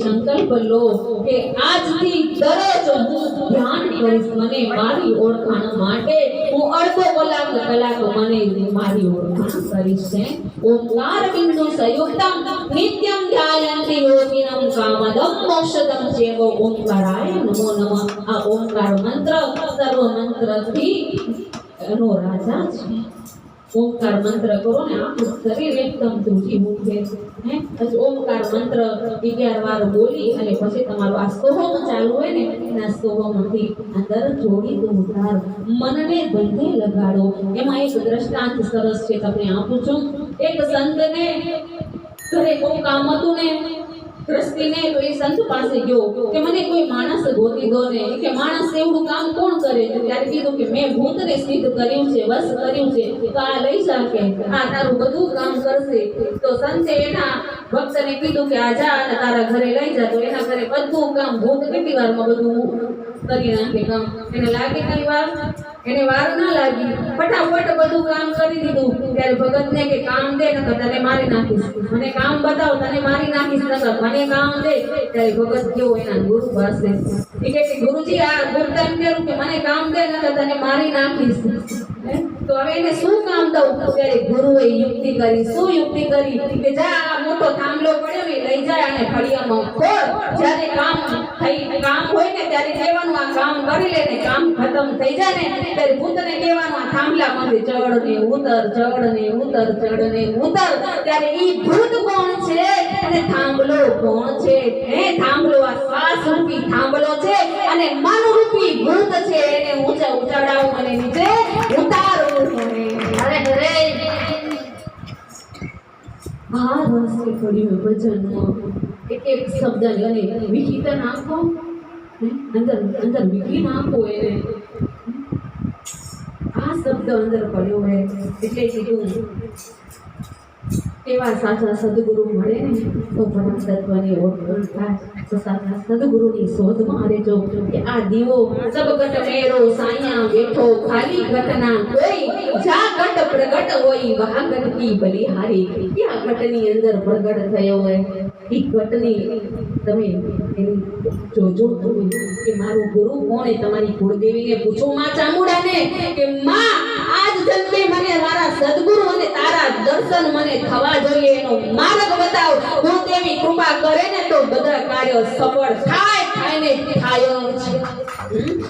સંકલ્પ લો કે આજથી દરરોજ હું ધ્યાન કરીશ, મને મારી ઓળખાણ માટે હું અડધો કલાક કલાક મને મારી ઓળખાણ કરીશ છે ઓમકાર બિંદુ સંયુક્તમ, નિત્યમ ધ્યાયંતિ યોગિનમ કામદમ મોક્ષદમ જેવો ઓમકારાય નમો નમઃ. આ ઓમકાર મંત્ર સર્વ મંત્રથી એનો રાજા છે. ઓમકાર મંત્ર કરો ને, આપણું શરીર એકદમ ધ્રુજી ઉઠે હે? પછી ઓમકાર મંત્ર અગિયાર વાર બોલી અને પછી તમારું આ સોહમ ચાલુ હોય ને, એના સોહમથી અંદર જોડી દો મનને બંધે લગાડો. એમાં એક દ્રષ્ટાંત સરસ છે, તમને આપું છું. એક સંતને ઘરે કોઈ કામ હતું ને ગ્રસ્તીને તો એ સંત પાસે ગયો કે મને કોઈ માણસ ગોતી દો ને કે માણસ એવું કામ કોણ કરે? તો ત્યારે કીધું કે મેં ભૂતને સિદ્ધ કર્યું છે વસ કર્યું છે. તો આ લઈ જા કે આ તારું બધું કામ કરશે. તો સંતે એના ભક્તને કીધું કે આ જા અને તારા ઘરે લઈ જા. તો એના ઘરે બધું કામ ભૂત કેટલી વારમાં બધું કરી નાખે કામ. એને લાગે કઈ વાર એને વાર ના લાગી. ફટાફટ બધું કામ કરી દીધું. ત્યારે ભગતને કે, કામ દે, નકર તને મારી નાખીશ. મને કામ બતાવ, તને મારી નાખીશ, નકર મને કામ દે. ત્યારે ભગત ગયો એના ગુરુ પાસે કે, ગુરુજી, આ ગુરુ એમ કે, મને કામ દે, નકર તને મારી નાખીશ? તો હવે એને શું કામ દઉં? ત્યારે ગુરુએ યુક્તિ કરી. શું યુક્તિ કરી? કે જા, આ મોટો થાંભલો પડ્યો લઈ જાય અને ફળિયામાં ખોર જ્યારે કામ થઈ, કામ હોય ને ત્યારે કહેવાનું, આ કામ કરી લે ને કામ ખતમ થઈ જાય ને, ત્યારે ભૂતને કહેવાનું, આ થાંભલામાંથી ચડ ને ઉતર ચડ ને ઉતર ચડ ને ઉતર. ત્યારે ઈ ભૂત કોણ છે? અને થાંભલો કોણ છે? હે થાંભલો આ શ્વાસ રૂપી થાંભલો છે અને મન રૂપી ભૂત છે એને ઊંચા ઉચાડાવું અને નીચે ઉતારવું પડે અરે અરે આ રહસ્ય પડ્યું ભજનમાં એક એક શબ્દ અને વિહિત નાખો અંદર અંદર વિધિ નાખો એને. આ શબ્દ અંદર પડ્યો હોય એટલે કીધું, એવા સાચા સદગુરુ મળે ને, તો પરમ તત્વની ઓળખાણ થાય. તો સાચા સદગુરુની શોધમાં રહેજો કે આ દીવો સબગટ મેરો સાયા બેઠો, ખાલી ઘટના કોઈ જા ઘટ પ્રગટ હોય વહા ઘટ કી બલિહારી. ક્યાં ઘટની અંદર પ્રગટ થયો હોય? એ ઘટની તમે જોજો કે મારું ગુરુ કોણ તમારી કુળદેવીને પૂછો, માં ચામુડાને, કે માં, આજ જન્મે મને મારા સદગુરુ અને તારા દર્શન મને થવા જોઈએ. એનો માર્ગ બતાવ. હું દેવી કૃપા કરે ને તો બધા કાર્યો સફળ થાય થાય ને થાય હમ?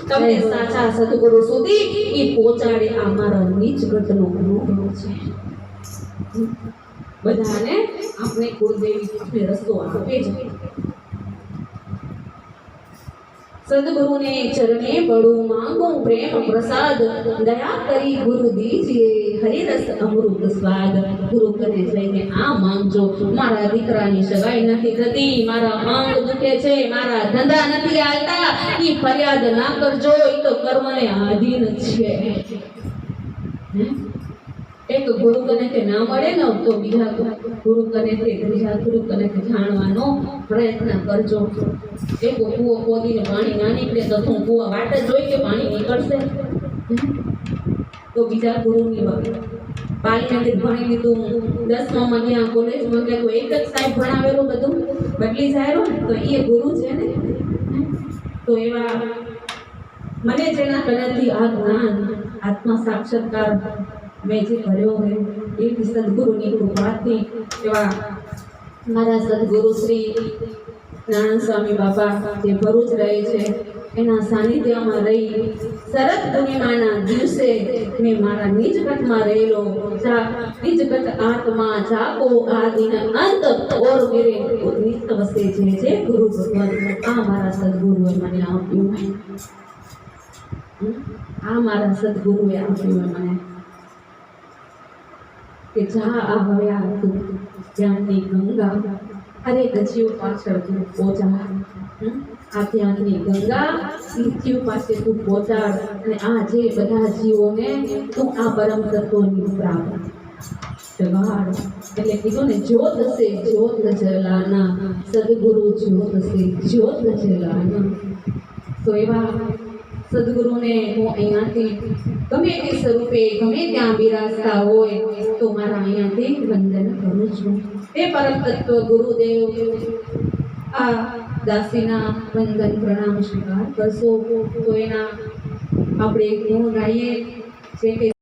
તમને સાચા સદગુરુ સુધી એ પહોંચાડે આ મારા નીચ ગતનો અનુભવ છે. બધાને આપણે કુળદેવી રસ્તો આપે છે. સદગુરુને ચરણે પડું માંગો પ્રેમ, પ્રસાદ. દયા કરી ગુરુ દીજીએ, હરિરસ અમૃત સ્વાદ. ગુરુ કરે જઈને આ માંગજો. મારા દીકરાની સગાઈ નથી થતી, મારા માંગ દુખે છે, મારા ધંધા નથી આવતા એ ફરિયાદ ના કરજો એ તો કર્મને આધીન છે? એક ગુરુ કને કે ના મળે ને, તો બીજા ગુરુ કનેથી બીજા ગુરુ કનેથી જાણવાનો પ્રયત્ન કરજો. એક કૂવો ખોદીને પાણી ના નીકળે તો હું કૂવા વાટ જ જોઈ કે પાણી નીકળશે? તો બીજા ગુરુની વાત. પાલનગીર ભણી લીધું દસમામાં ગયા કોલેજમાં ગયા તો એક જ સાહેબ ભણાવેલું બધું? બદલી જાય તો એ ગુરુ છે ને? તો એવા મને જેના કનેથી આ જ્ઞાન આત્મા સાક્ષાત્કાર મેં જે કર્યો હોય એ સદગુરુની કૃપાથી એવા મારા સદગુરુ શ્રી નારાયણ સ્વામી બાપા જે ભરૂચ રહે છે, એના સાનિધ્યમાં રહી શરદ પૂર્ણિમાના દિવસે મેં મારા નિજ કથમાં રહેલો જા, નિજ કથ આત્મા જાકો આદિન અંત ઓર મેરે નિત વસે જે છે ગુરુ ભગવાન. આ મારા સદગુરુએ મને આપ્યું. આ મારા સદગુરુએ આપ્યું મને. કે જા આ હવે આ તું જ્ઞાનની ગંગા, અરે જીવ પાછળ તું હમ? આ ત્યાંની ગંગા ઈ પાસે તું પહોંચાડ અને આ જે બધા જીવોને તું આ પરમ તત્વોની પ્રાપ્ત. જગાડ એટલે કીધું ને, જ્યોત હશે, જ્યોત જલાના. સદગુરુ જ્યોત હશે, જ્યોત જલાના. તો એવા સદગુરુને હું અહીંયાથી ગમે તે સ્વરૂપે, ગમે ત્યાં બિરાજતા હોય, તો મારા અહીંયાથી વંદન કરું છું. એ પરમ તત્વ ગુરુદેવ, આ દાસીના વંદન પ્રણામ સ્વીકાર કરશો. તો એના આપણે ગુણ ગાઈએ, જે કે